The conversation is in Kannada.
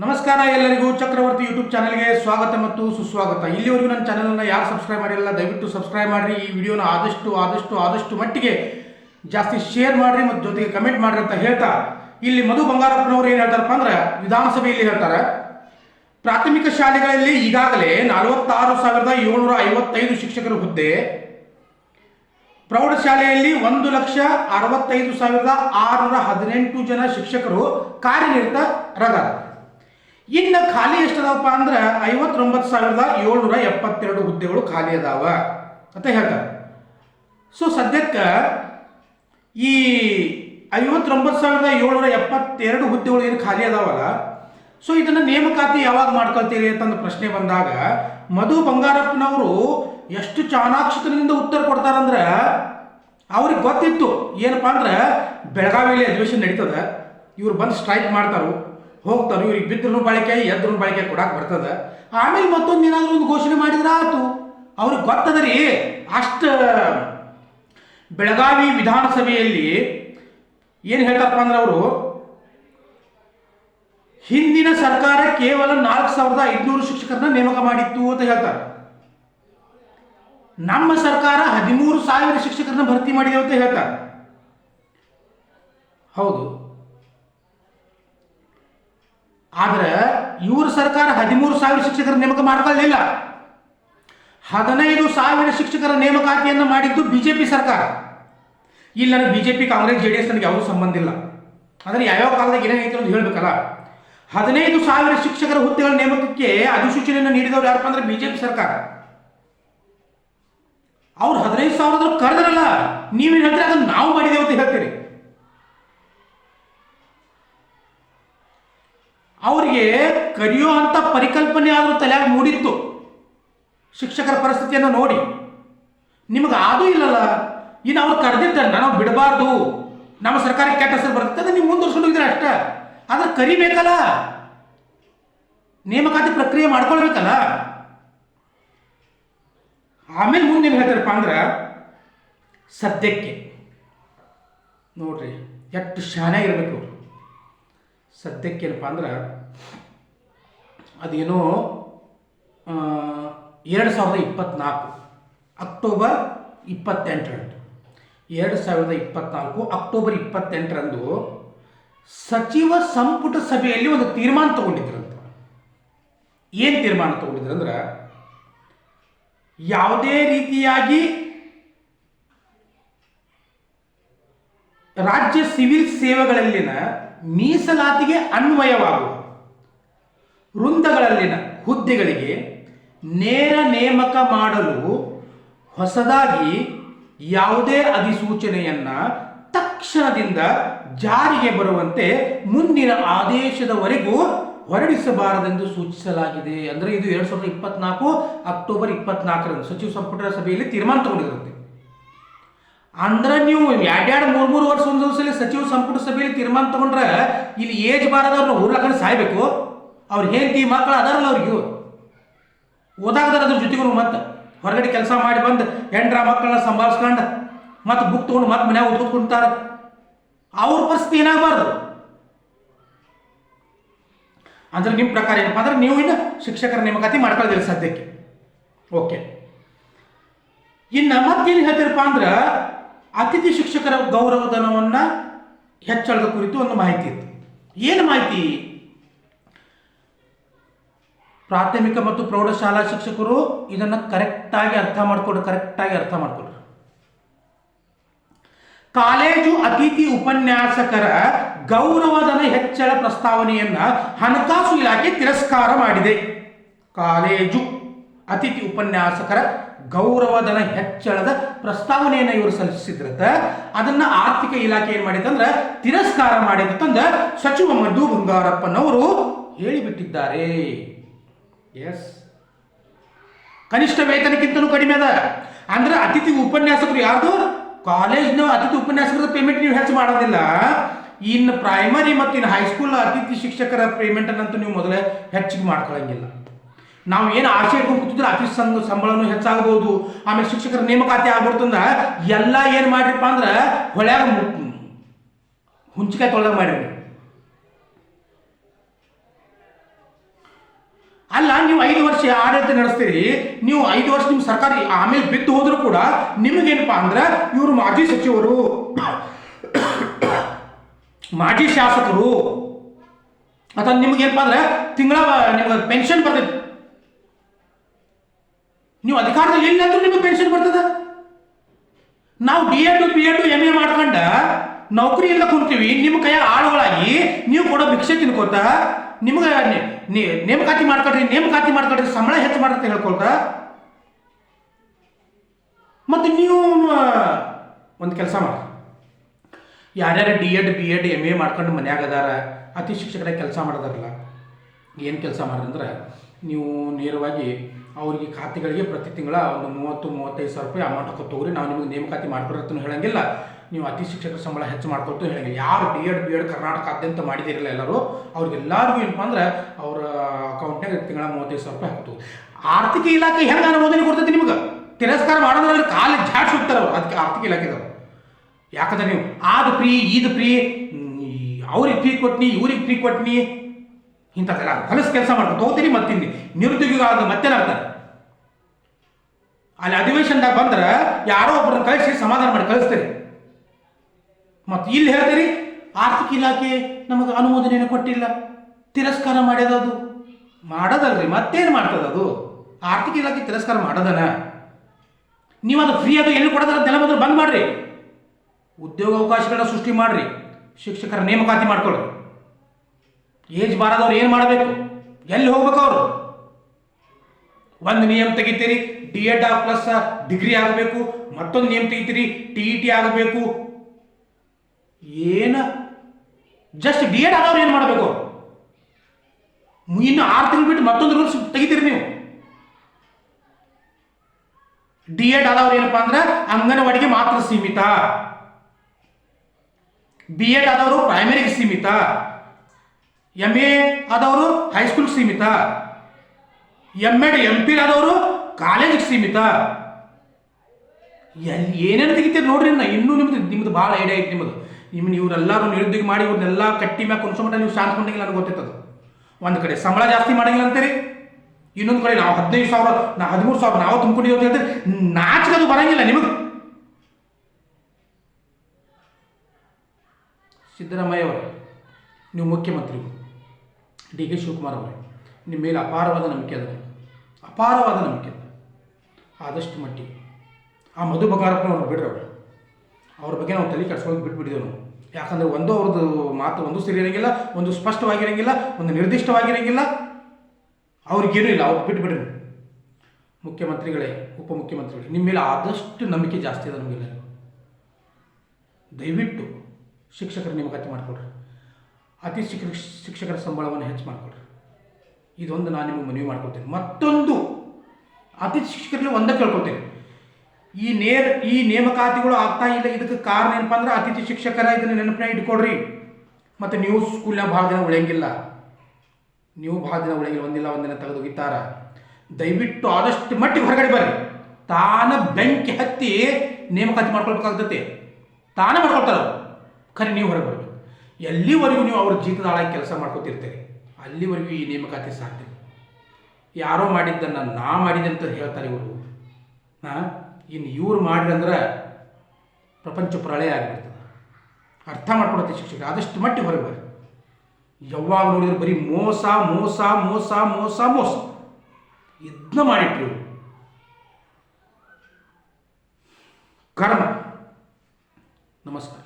ನಮಸ್ಕಾರ ಎಲ್ಲರಿಗೂ, ಚಕ್ರವರ್ತಿ ಯೂಟ್ಯೂಬ್ ಚಾನಲ್ಗೆ ಸ್ವಾಗತ ಮತ್ತು ಸುಸ್ವಾಗತ. ಇಲ್ಲಿವರೆಗೂ ನನ್ನ ಚಾನಲನ್ನು ಯಾರು ಸಬ್ಸ್ಕ್ರೈಬ್ ಮಾಡಿರಲ್ಲ, ದಯವಿಟ್ಟು ಸಬ್ಸ್ಕ್ರೈಬ್ ಮಾಡಿರಿ. ಈ ವಿಡಿಯೋನ ಆದಷ್ಟು ಆದಷ್ಟು ಆದಷ್ಟು ಮಟ್ಟಿಗೆ ಜಾಸ್ತಿ ಶೇರ್ ಮಾಡಿರಿ ಮತ್ತು ಜೊತೆಗೆ ಕಮೆಂಟ್ ಮಾಡಿರಿ ಅಂತ ಹೇಳ್ತಾ, ಇಲ್ಲಿ ಮಧು ಬಂಗಾರಪ್ಪನವರು ಏನು ಹೇಳ್ತಾರಪ್ಪ ಅಂದ್ರೆ, ವಿಧಾನಸಭೆಯಲ್ಲಿ ಹೇಳ್ತಾರೆ, ಪ್ರಾಥಮಿಕ ಶಾಲೆಗಳಲ್ಲಿ ಈಗಾಗಲೇ ನಲವತ್ತಾರು ಸಾವಿರದ ಏಳ್ನೂರ ಐವತ್ತೈದು ಶಿಕ್ಷಕರ ಹುದ್ದೆ, ಪ್ರೌಢಶಾಲೆಯಲ್ಲಿ ಒಂದು ಲಕ್ಷ ಅರವತ್ತೈದು ಸಾವಿರದ ಆರುನೂರ ಹದಿನೆಂಟು ಜನ ಶಿಕ್ಷಕರು ಕಾರ್ಯನಿರತರಾಗಾರ ಇನ್ನು ಖಾಲಿ ಎಷ್ಟದವಪ್ಪ ಅಂದ್ರೆ ಐವತ್ತೊಂಬತ್ತು ಸಾವಿರದ ಏಳ್ನೂರ ಎಪ್ಪತ್ತೆರಡು ಹುದ್ದೆಗಳು ಖಾಲಿ ಅದಾವ ಅಂತ ಹೇಳ್ತಾರೆ. ಸೊ ಸದ್ಯಕ್ಕೆ ಈ ಐವತ್ತೊಂಬತ್ತು ಸಾವಿರದ ಏಳ್ನೂರ ಎಪ್ಪತ್ತೆರಡು ಹುದ್ದೆಗಳು ಏನು ಖಾಲಿ ಅದಾವಲ್ಲ ಸೊ ಇದನ್ನು ನೇಮಕಾತಿ ಯಾವಾಗ ಮಾಡ್ಕೊಳ್ತೀರಿ ಅಂತಂದು ಪ್ರಶ್ನೆ ಬಂದಾಗ, ಮಧು ಬಂಗಾರಪ್ಪನವರು ಎಷ್ಟು ಚಾಣಾಕ್ಷತನದಿಂದ ಉತ್ತರ ಕೊಡ್ತಾರಂದ್ರೆ ಅವ್ರಿಗೆ ಗೊತ್ತಿತ್ತು. ಏನಪ್ಪಾ ಅಂದ್ರೆ ಬೆಳಗಾವಿಯಲ್ಲಿ ಅಧಿವೇಶನ ನಡೀತದ. ಇವ್ರು ಬಂದು ಸ್ಟ್ರೈಕ್ ಮಾಡ್ತಾರು. ಹೋಗ್ತಾರು ಇವ್ರಿಗೆ ಬಿದ್ದರೂ ಬಳಕೆ ಎದ್ರೂ ಬಳಕೆ ಕೊಡಕ್ಕೆ ಬರ್ತದೆ. ಆಮೇಲೆ ಮತ್ತೊಂದು ಏನಾದರೂ ಒಂದು ಘೋಷಣೆ ಮಾಡಿದ್ರೆ ಆತು. ಅವ್ರಿಗೆ ಗೊತ್ತದ ರೀ ಅಷ್ಟು ಬೆಳಗಾವಿ ವಿಧಾನಸಭೆಯಲ್ಲಿ ಏನು ಹೇಳ್ತಾರಪ್ಪ ಅಂದ್ರೆ ಅವರು? ಹಿಂದಿನ ಸರ್ಕಾರ ಕೇವಲ ನಾಲ್ಕು ಸಾವಿರದ ಐದುನೂರು ಶಿಕ್ಷಕರನ್ನ ನೇಮಕ ಮಾಡಿತ್ತು ಅಂತ ಹೇಳ್ತಾರೆ. ನಮ್ಮ ಸರ್ಕಾರ ಹದಿಮೂರು ಸಾವಿರ ಶಿಕ್ಷಕರನ್ನ ಭರ್ತಿ ಮಾಡಿದೆ ಅಂತ ಹೇಳ್ತಾರೆ. ಹೌದು. ಆದ್ರೆ ಇವ್ರ ಸರ್ಕಾರ ಹದಿಮೂರು ಸಾವಿರ ಶಿಕ್ಷಕರ ನೇಮಕ ಮಾಡಿಕೊಳ್ಳಲಿಲ್ಲ. ಹದಿನೈದು ಸಾವಿರ ಶಿಕ್ಷಕರ ನೇಮಕಾತಿಯನ್ನು ಮಾಡಿದ್ದು ಬಿಜೆಪಿ ಸರ್ಕಾರ. ಇಲ್ಲಿ ನನಗೆ BJP, Congress J D S ನನಗೆ ಯಾವುದೂ ಸಂಬಂಧ ಇಲ್ಲ. ಅಂದರೆ ಯಾವ್ಯಾವ ಕಾಲದಾಗ ಏನೇನೈತೆ ಅಂತ ಹೇಳಬೇಕಲ್ಲ. ಹದಿನೈದು ಸಾವಿರ ಶಿಕ್ಷಕರ ಹುದ್ದೆಗಳ ನೇಮಕಕ್ಕೆ ಅಧಿಸೂಚನೆಯನ್ನು ನೀಡಿದವರು ಯಾರಪ್ಪ ಅಂದ್ರೆ ಬಿಜೆಪಿ ಸರ್ಕಾರ. ಅವ್ರು ಹದಿನೈದು ಸಾವಿರದ ಕರೆದ್ರಲ್ಲ, ನೀವೇನು ಹೇಳ್ತೀರಿ? ಅದನ್ನು ನಾವು ಮಾಡಿದೇವೆ ಅಂತ ಹೇಳ್ತೀರಿ. ಅವರಿಗೆ ಕರೆಯೋ ಅಂತ ಪರಿಕಲ್ಪನೆ ಆದರೂ ತಲೆಯಾಗ ಮೂಡಿತ್ತು. ಶಿಕ್ಷಕರ ಪರಿಸ್ಥಿತಿಯನ್ನು ನೋಡಿ. ನಿಮಗೆ ಆದೂ ಇಲ್ಲಲ್ಲ, ಇನ್ನು ಅವ್ರು ಕರೆದಿರ್ತಾರೆ ನಾವು ಬಿಡಬಾರ್ದು. ನಮ್ಮ ಸರ್ಕಾರ ಕೆಟ್ಟ ಹೆಸರು ಬರುತ್ತೆ ಅದು ನೀವು ಮುಂದುವರ್ಸ್ಕೊಂಡು ಹೋಗಿದ್ರೆ ಅಷ್ಟೇ. ಆದ್ರೆ ಕರಿಬೇಕಲ್ಲ? ನೇಮಕಾತಿ ಪ್ರಕ್ರಿಯೆ ಮಾಡ್ಕೊಳ್ಬೇಕಲ್ಲ? ಆಮೇಲೆ ಮುಂದೆ ಏನು ಹೇಳ್ತಾರಪ್ಪ ಅಂದ್ರೆ, ಸದ್ಯಕ್ಕೆ. ನೋಡ್ರಿ, ಎಷ್ಟು ಶಾನೆ ಇರಬೇಕು ಅವರು ಸದ್ಯಕ್ಕೆ ಅಂದ್ರೆ ಅದೇನೋ ಎರಡು ಸಾವಿರದ ಇಪ್ಪತ್ತ್ನಾಲ್ಕು ಅಕ್ಟೋಬರ್ ಇಪ್ಪತ್ತೆಂಟರಂದು. ಎರಡು ಸಾವಿರದ ಇಪ್ಪತ್ನಾಲ್ಕು ಅಕ್ಟೋಬರ್ ಇಪ್ಪತ್ತೆಂಟರಂದು ಸಚಿವ ಸಂಪುಟ ಸಭೆಯಲ್ಲಿ ಒಂದು ತೀರ್ಮಾನ ತಗೊಂಡಿದ್ರಂತ. ಏನು ತೀರ್ಮಾನ ತಗೊಂಡಿದ್ರಂದ್ರೆ ಯಾವುದೇ ರೀತಿಯಾಗಿ ರಾಜ್ಯ ಸಿವಿಲ್ ಸೇವೆಗಳಲ್ಲಿನ ಮೀಸಲಾತಿಗೆ ಅನ್ವಯವಾಗುವ ವೃಂದಗಳಲ್ಲಿನ ಹುದ್ದೆಗಳಿಗೆ ನೇರ ನೇಮಕ ಮಾಡಲು ಹೊಸದಾಗಿ ಯಾವುದೇ ಅಧಿಸೂಚನೆಯನ್ನು ತಕ್ಷಣದಿಂದ ಜಾರಿಗೆ ಬರುವಂತೆ ಮುಂದಿನ ಆದೇಶದವರೆಗೂ ಹೊರಡಿಸಬಾರದೆಂದು ಸೂಚಿಸಲಾಗಿದೆ. ಅಂದರೆ ಇದು ಎರಡು ಸಾವಿರದ ಇಪ್ಪತ್ನಾಲ್ಕು ಅಕ್ಟೋಬರ್ ಇಪ್ಪತ್ನಾಲ್ಕರಂದು ಸಚಿವ ಸಂಪುಟ ಸಭೆಯಲ್ಲಿ ತೀರ್ಮಾನ ತಗೊಂಡಿರುತ್ತೆ. ಅಂದ್ರೆ ನೀವು ಎರಡೆರಡು ಮೂರು ಮೂರು ವರ್ಷ ಸಚಿವ ಸಂಪುಟ ಸಭೆಯಲ್ಲಿ ತೀರ್ಮಾನ ತಗೊಂಡ್ರೆ ಇಲ್ಲಿ ಏಜ್ ಬಾರದವ್ರನ್ನ ಊರ್ಲಕ್ಕಂಡು ಸಾಯ್ಬೇಕು. ಅವ್ರ ಹೆಂಡತಿ ಮಕ್ಕಳು ಅದಾರಲ್ಲ ಅವ್ರಿಗೆ. ಓದಾಗದಾರ ಅದ್ರ ಜೊತೆಗೂ ಮತ್ತೆ. ಹೊರಗಡೆ ಕೆಲಸ ಮಾಡಿ ಬಂದು ಹೆಂಡ್ರ ಮಕ್ಕಳನ್ನ ಸಂಭಾಳಿಸ್ಕೊಂಡು ಮತ್ತೆ ಬುಕ್ ತೊಗೊಂಡು ಮತ್ತೆ ಮನ್ಯಾಗ ಕುಂತಾರ. ಅವ್ರ ಪರಿಸ್ಥಿತಿ ಏನಾಗಬಾರ್ದು? ಅಂದ್ರೆ ನಿಮ್ಮ ಪ್ರಕಾರ ಏನಪ್ಪ ಅಂದ್ರೆ ನೀವು ಇನ್ನು ಶಿಕ್ಷಕರ ನೇಮಕಾತಿ ಮಾಡ್ಕೊಳ್ಳೋದಿಲ್ಲ ಸದ್ಯಕ್ಕೆ. ಓಕೆ ಇನ್ನು ಮತ್ತೇನು ಹೇಳ್ತೀರಪ್ಪ ಅಂದ್ರೆ ಅತಿಥಿ ಶಿಕ್ಷಕರ ಗೌರವಧನವನ್ನು ಹೆಚ್ಚಳದ ಕುರಿತು ಒಂದು ಮಾಹಿತಿ ಇತ್ತು. ಏನು ಮಾಹಿತಿ? ಪ್ರಾಥಮಿಕ ಮತ್ತು ಪ್ರೌಢಶಾಲಾ ಶಿಕ್ಷಕರು ಇದನ್ನು ಕರೆಕ್ಟಾಗಿ ಅರ್ಥ ಮಾಡ್ಕೊಡ್ರಿ, ಕರೆಕ್ಟಾಗಿ ಅರ್ಥ ಮಾಡ್ಕೊಡ್ರಿ. ಕಾಲೇಜು ಅತಿಥಿ ಉಪನ್ಯಾಸಕರ ಗೌರವಧನ ಹೆಚ್ಚಳ ಪ್ರಸ್ತಾವನೆಯನ್ನ ಹಣಕಾಸು ಇಲಾಖೆ ತಿರಸ್ಕಾರ ಮಾಡಿದೆ. ಕಾಲೇಜು ಅತಿಥಿ ಉಪನ್ಯಾಸಕರ ಗೌರವಧನ ಹೆಚ್ಚಳದ ಪ್ರಸ್ತಾವನೆಯನ್ನು ಇವರು ಸಲ್ಲಿಸಿದ್ರಂತ. ಅದನ್ನ ಆರ್ಥಿಕ ಇಲಾಖೆ ಏನು ಮಾಡಿದೆ ತಿರಸ್ಕಾರ ಮಾಡಿದಂದ ಸಚಿವ ಮಧು ಬಂಗಾರಪ್ಪನವರು ಹೇಳಿಬಿಟ್ಟಿದ್ದಾರೆ. ಎಸ್ ಕನಿಷ್ಠ ವೇತನಕ್ಕಿಂತಲೂ ಕಡಿಮೆ ಅದ. ಅಂದ್ರೆ ಅತಿಥಿ ಉಪನ್ಯಾಸಕರು ಯಾರ್ದು? ಕಾಲೇಜ್ನ ಅತಿಥಿ ಉಪನ್ಯಾಸಕರ ಪೇಮೆಂಟ್ ನೀವು ಹೆಚ್ಚು ಮಾಡೋದಿಲ್ಲ. ಇನ್ನು ಪ್ರೈಮರಿ ಮತ್ತು ಇನ್ನು ಹೈಸ್ಕೂಲ್ ಅತಿಥಿ ಶಿಕ್ಷಕರ ಪೇಮೆಂಟ್ ಅನ್ನಂತೂ ನೀವು ಮೊದಲೇ ಹೆಚ್ಚಿಗೆ ಮಾಡ್ಕೊಳಂಗಿಲ್ಲ. ನಾವು ಏನು ಆಸೆ ಇಟ್ಕೊಂಡು ಕೂತಿದ್ರೆ ಅತಿಥಿ ಸಂಘ ಸಂಬಳನೂ ಹೆಚ್ಚಾಗಬಹುದು. ಆಮೇಲೆ ಶಿಕ್ಷಕರ ನೇಮಕಾತಿ ಆಗ್ಬಿಡ್ತಂದ್ರೆ ಎಲ್ಲ ಏನು ಮಾಡ್ರಿಪ್ಪ ಅಂದ್ರೆ ಹೊಳ್ಯಾಗ ಹುಂಚಿಕಾಯಿ ತೊಳೆದಾಗ ಮಾಡಿರಿ ಅಲ್ಲ, ನೀವು ಐದು ವರ್ಷ ಆಡಳಿತ ನಡೆಸ್ತೀರಿ, ನೀವು ಐದು ವರ್ಷ ನಿಮ್ಮ ಸರ್ಕಾರ ಆಮೇಲೆ ಬಿದ್ದು ಹೋದ್ರು ಕೂಡ ನಿಮಗೇನಪ್ಪ ಅಂದ್ರೆ ಇವರು ಮಾಜಿ ಸಚಿವರು, ಮಾಜಿ ಶಾಸಕರು, ಅಥವಾ ನಿಮ್ಗೇನಪ್ಪ ಅಂದ್ರೆ ತಿಂಗಳ, ನಿಮ್ಗೆ ಪೆನ್ಷನ್ ಬರ್ತೈತಿ. ನೀವು ಅಧಿಕಾರದಲ್ಲಿ ಇಲ್ಲ ಅಂದ್ರೂ ನಿಮಗೆ ಪೆನ್ಷನ್ ಬರ್ತದ? ನಾವು D Ed B Ed M A ಮಾಡ್ಕೊಂಡ ನೌಕರಿ ಇಲ್ಲ ಕುಂತೀವಿ ನಿಮ್ಮ ಕೈಯ ಆಳುಗಳಾಗಿ ನೀವು ಕೊಡೋ ಭಿಕ್ಷೆ ತಿನ್ಕೋತ, ನಿಮ್ಗೆ ನೇಮಕಾತಿ ಮಾಡ್ಕೊಳ್ರಿ ನೇಮಕಾತಿ ಮಾಡ್ಕೊಳ್ರಿ ಸಂಬಳ ಹೆಚ್ಚು ಮಾಡ್ತ ಹೇಳ್ಕೊಳ್ತ? ಮತ್ತು ನೀವು ಒಂದು ಕೆಲಸ ಮಾಡಿ. ಯಾರ್ಯಾರು D Ed B Ed M A ಮಾಡ್ಕೊಂಡು ಮನ್ಯಾಗ ಅದಾರ, ಅತಿ ಶಿಕ್ಷಕರ ಕೆಲಸ ಮಾಡೋದಾರಲ್ಲ, ಏನು ಕೆಲಸ ಮಾಡಿದ್ರೆ ನೀವು ನೇರವಾಗಿ ಅವರಿಗೆ ಖಾತೆಗಳಿಗೆ ಪ್ರತಿ ತಿಂಗಳ ಒಂದು ಮೂವತ್ತು, ಮೂವತ್ತೈದು ಸಾವಿರ ರೂಪಾಯಿ ಅಮೌಂಟ್ ಹಾಕೋ ತಗೋರಿ ನಾವು ನಿಮಗೆ ನೇಮಕಾತಿ ಮಾಡ್ಕೊಡತ್ತೂ ಹೇಳಂಗಿಲ್ಲ. ನೀವು ಅತಿ ಶಿಕ್ಷಕರ ಸಂಬಳ ಹೆಚ್ಚು ಮಾಡ್ಕೊಟ್ಟು ಹೇಳಂಗಿಲ್ಲ. ಯಾರು ಡಿ ಎಡ್ ಬಿ ಎಡ್ ಕರ್ನಾಟಕಾದ್ಯಂತ ಮಾಡಿದಿರಲ್ಲ ಎಲ್ಲರೂ ಅವ್ರಿಗೆಲ್ಲರಿಗೂ ಏನಪ್ಪ ಅಂದ್ರೆ ಅವರ ಅಕೌಂಟ್ನಾಗ ತಿಂಗಳ ಮೂವತ್ತೈದು ಸಾವಿರ ರೂಪಾಯಿ ಹಾಕ್ತು ಆರ್ಥಿಕ ಇಲಾಖೆ ಹೆಂಗೆ ಅನುಮೋದನೆ ಕೊಡ್ತೈತಿ ನಿಮಗೆ? ತಿರಸ್ಕಾರ ಮಾಡೋದ್ರಲ್ಲಿ ಕಾಲು ಜಾಡ್ಸಿ ಹೋಗ್ತಾರೆ ಅವ್ರು. ಅದಕ್ಕೆ ಆರ್ಥಿಕ ಇಲಾಖೆದವ್ರು ಯಾಕಂದ್ರೆ ನೀವು ಅದು ಫ್ರೀ ಇದು ಫ್ರೀ ಅವ್ರಿಗೆ ಫ್ರೀ ಕೊಟ್ನಿ, ಇವ್ರಿಗೆ ಫ್ರೀ ಕೊಟ್ನಿ ಇಂಥದ್ದೆಲ್ಲ ಹೊಲಸು ಕೆಲಸ ಮಾಡ್ಕೊಂಡು ತಗೋತೀರಿ ಮತ್ತಿಲ್ಲಿ ನಿರುದ್ಯೋಗಿಗಳಾದ ಮತ್ತೆ ಆಗ್ತಾರೆ ಅಲ್ಲಿ ಅಧಿವೇಶನದಾಗ ಬಂದ್ರೆ ಯಾರೋ ಒಬ್ಬರನ್ನ ಕಳಿಸಿ ಸಮಾಧಾನ ಮಾಡಿ ಕಳಿಸ್ತೀರಿ. ಮತ್ತು ಇಲ್ಲಿ ಹೇಳ್ತೀರಿ, ಆರ್ಥಿಕ ಇಲಾಖೆ ನಮಗೆ ಅನುಮೋದನೆಯನ್ನು ಕೊಟ್ಟಿಲ್ಲ. ತಿರಸ್ಕಾರ ಮಾಡ್ಯದದು ಮಾಡೋದಲ್ರಿ, ಮತ್ತೇನು ಮಾಡ್ತದದು ಆರ್ಥಿಕ ಇಲಾಖೆ ತಿರಸ್ಕಾರ ಮಾಡೋದನ? ನೀವು ಅದು ಫ್ರೀ ಅದು ಎಲ್ಲಿ ಕೊಡೋದ್ರ ನೆಲ ಬಂದ್ರೆ ಬಂದ್ ಮಾಡ್ರಿ. ಉದ್ಯೋಗ ಅವಕಾಶಗಳನ್ನ ಸೃಷ್ಟಿ ಮಾಡ್ರಿ. ಶಿಕ್ಷಕರ ನೇಮಕಾತಿ ಮಾಡ್ಕೊಳ್ಳಿ ಏಜ್ ಬಾರದವ್ರು ಏನು ಮಾಡಬೇಕು? ಎಲ್ಲಿ ಹೋಗ್ಬೇಕು ಅವರು? ಒಂದು ನಿಯಮ ತೆಗಿತೀರಿ ಡಿ ಎಡ್ ಪ್ಲಸ್ ಡಿಗ್ರಿ ಆಗಬೇಕು, ಮತ್ತೊಂದು ನಿಯಮ ತೆಗಿತೀರಿ ಟಿ ಇ ಟಿ ಆಗಬೇಕು. ಏನು? ಜಸ್ಟ್ ಡಿ ಎಡ್ ಆದವ್ರು ಏನು ಮಾಡಬೇಕು? ಇನ್ನು ಆರು ತಿಂಗಳು ಬಿಟ್ಟು ಮತ್ತೊಂದು ರೂಲ್ಸ್ ತೆಗಿತೀರಿ ನೀವು. ಡಿ ಎಡ್ ಆದವ್ರು ಏನಪ್ಪಾ ಅಂದ್ರೆ ಅಂಗನವಾಡಿಗೆ ಮಾತ್ರ ಸೀಮಿತ. ಬಿ ಎಡ್ ಆದವರು ಪ್ರೈಮರಿಗೆ ಸೀಮಿತ. ಎಂ ಎ ಆದವರು ಹೈಸ್ಕೂಲ್ ಸೀಮಿತ. ಎಂ ಎಡ್ ಎಂ ಪಿ ಆದವರು ಕಾಲೇಜಿಗೆ ಸೀಮಿತ. ಎಲ್ಲಿ ಏನೇನು ತೆಗಿತೀರಿ ನೋಡ್ರಿ ನಾ ಇನ್ನೂ ನಿಮ್ದು ನಿಮ್ದು ಭಾಳ ಐಡಿಯಾ ಐತಿ ನಿಮ್ಮದು ನಿಮ್ಮ ಇವರೆಲ್ಲರೂ ನಿರುದ್ಯೋಗ ಮಾಡಿ ಇವ್ರನ್ನೆಲ್ಲ ಕಟ್ಟಿ ಮ್ಯಾಗ ಕುಣಿಸ್ಕೊಂಡ್ರೆ ನೀವು ಶಾಂತ ಕೊಂಡಿಲ್ಲ ನನಗೆ ಗೊತ್ತಿರ್ತದೆ ಒಂದು ಕಡೆ ಸಂಬಳ ಜಾಸ್ತಿ ಮಾಡಂಗಿಲ್ಲ ಅಂತೀರಿ. ಇನ್ನೊಂದು ಕಡೆ ನಾವು ಹದಿನೈದು ಸಾವಿರ ನಾ ಹದಿಮೂರು ಸಾವಿರ ನಾವು ತುಂಬಿಕೊಂಡಿದ್ದೀವಿ ಅಂತ ಹೇಳ್ತೀರಿ. ನಾಚಿಕದು ಬರಂಗಿಲ್ಲ ನಿಮಗೆ. ಸಿದ್ದರಾಮಯ್ಯ ಅವರು, ನೀವು ಮುಖ್ಯಮಂತ್ರಿಗಳು ಡಿ ಕೆ ಶಿವಕುಮಾರ್ ಅವರೇ. ನಿಮ್ಮ ಮೇಲೆ ಅಪಾರವಾದ ನಂಬಿಕೆ ಅದ ಅಪಾರವಾದ ನಂಬಿಕೆ ಅದ. ಆದಷ್ಟು ಮಟ್ಟಿಗೆ. ಆ ಮಧು ಬಂಗಾರಪ್ಪನವ್ರು ಬಿಡ್ರಿ ಅವರು. ಅವ್ರ ಬಗ್ಗೆ ನಾವು ತಲೆ ಕೆಡಿಸ್ಕೊಂಡು ಬಿಟ್ಬಿಟ್ಟಿದ್ದೇವೆ ನಾವು. ಯಾಕಂದ್ರೆ ಒಂದೋ ಅವ್ರದ್ದು ಮಾತು ಒಂದು ಸರಿ ಇರೋಂಗಿಲ್ಲ, ಒಂದು ಸ್ಪಷ್ಟವಾಗಿರಂಗಿಲ್ಲ, ಒಂದು ನಿರ್ದಿಷ್ಟವಾಗಿರಂಗಿಲ್ಲ. ಅವ್ರಿಗೇನೂ ಇಲ್ಲ, ಅವ್ರು ಬಿಟ್ಬಿಡ್ರಿ ಮುಖ್ಯಮಂತ್ರಿಗಳೇ, ಉಪಮುಖ್ಯಮಂತ್ರಿಗಳೇ, ನಿಮ್ಮ ಮೇಲೆ ಆದಷ್ಟು ನಂಬಿಕೆ ಜಾಸ್ತಿ ಇದೆ ನಮಗೆಲ್ಲ ದಯವಿಟ್ಟು ಶಿಕ್ಷಕರ ನೇಮಕಾತಿ ಮಾಡಿಕೊಡ್ರಿ ಅತಿ ಶಿಕ್ಷಕ ಶಿಕ್ಷಕರ ಸಂಬಳವನ್ನು ಹೆಚ್ಚು ಮಾಡಿಕೊಡ್ರಿ. ಇದೊಂದು ನಾನು ನಿಮಗೆ ಮನವಿ ಮಾಡ್ಕೊಳ್ತೇನೆ ಮತ್ತೊಂದು, ಅತಿ ಶಿಕ್ಷಕರಲ್ಲಿ ಒಂದೇ ಕೇಳ್ಕೊಳ್ತೇನೆ. ಈ ನೇರ ಈ ನೇಮಕಾತಿಗಳು ಆಗ್ತಾ ಇಲ್ಲ, ಇದಕ್ಕೆ ಕಾರಣ ಏನಪ್ಪ ಅಂದ್ರೆ ಅತಿಥಿ ಶಿಕ್ಷಕರ ಇದನ್ನ ನೆನಪಿನ ಇಟ್ಕೊಡ್ರಿ. ಮತ್ತು ನೀವು ಸ್ಕೂಲ್ನಾಗ ಭಾಳ ದಿನ ಉಳಿಯಂಗಿಲ್ಲ. ನೀವು ಭಾಳ ದಿನ ಉಳಿಯಂಗಿಲ್ಲ, ಒಂದಿಲ್ಲ, ಒಂದಿನ ತೆಗೆದು ಹೋಗಿತ್ತಾರ ದಯವಿಟ್ಟು ಆದಷ್ಟು ಮಟ್ಟಿಗೆ ಹೊರಗಡೆ ಬರ್ರಿ. ತಾನ ಬೆಂಕಿ ಹತ್ತಿ ನೇಮಕಾತಿ ಮಾಡ್ಕೊಳ್ಬೇಕಾಗ್ತದೆ ತಾನೇ ಮಾಡ್ಕೊಳ್ತಾರ. ಖರೆ, ನೀವು ಹೊರಗೆ ಬರ್ಬೇಕು ಎಲ್ಲಿವರೆಗೂ ನೀವು ಅವ್ರ ಜೀತದಾಳಾಗಿ ಕೆಲಸ ಮಾಡ್ಕೊತಿರ್ತೀರಿ? ಅಲ್ಲಿವರೆಗೂ ಈ ನೇಮಕಾತಿ ಸಾಧ್ಯ ಯಾರೋ ಮಾಡಿದ್ದನ್ನು ನಾ ಮಾಡಿದೆ ಅಂತ ಹೇಳ್ತಾರೆ ಇವರು. ಹಾಂ? ಇನ್ನು ಇವ್ರು ಮಾಡಿರಂದ್ರೆ ಪ್ರಪಂಚ ಪ್ರಳಯ ಆಗಿಬಿಡ್ತದೆ. ಅರ್ಥ ಮಾಡ್ಕೊಡತ್ತೆ ಶಿಕ್ಷಕರು, ಆದಷ್ಟು ಮಟ್ಟಿಗೆ ಹೊರಗೆ ಬರ್ರಿ. ಯಾವಾಗ ನೋಡಿದ್ರೆ ಬರೀ ಮೋಸ ಮೋಸ ಮೋಸ ಮೋಸ ಮೋಸ. ಇದನ್ನ ಮಾಡಿಟ್ರಿ. ಕರ್ಮ. ನಮಸ್ಕಾರ.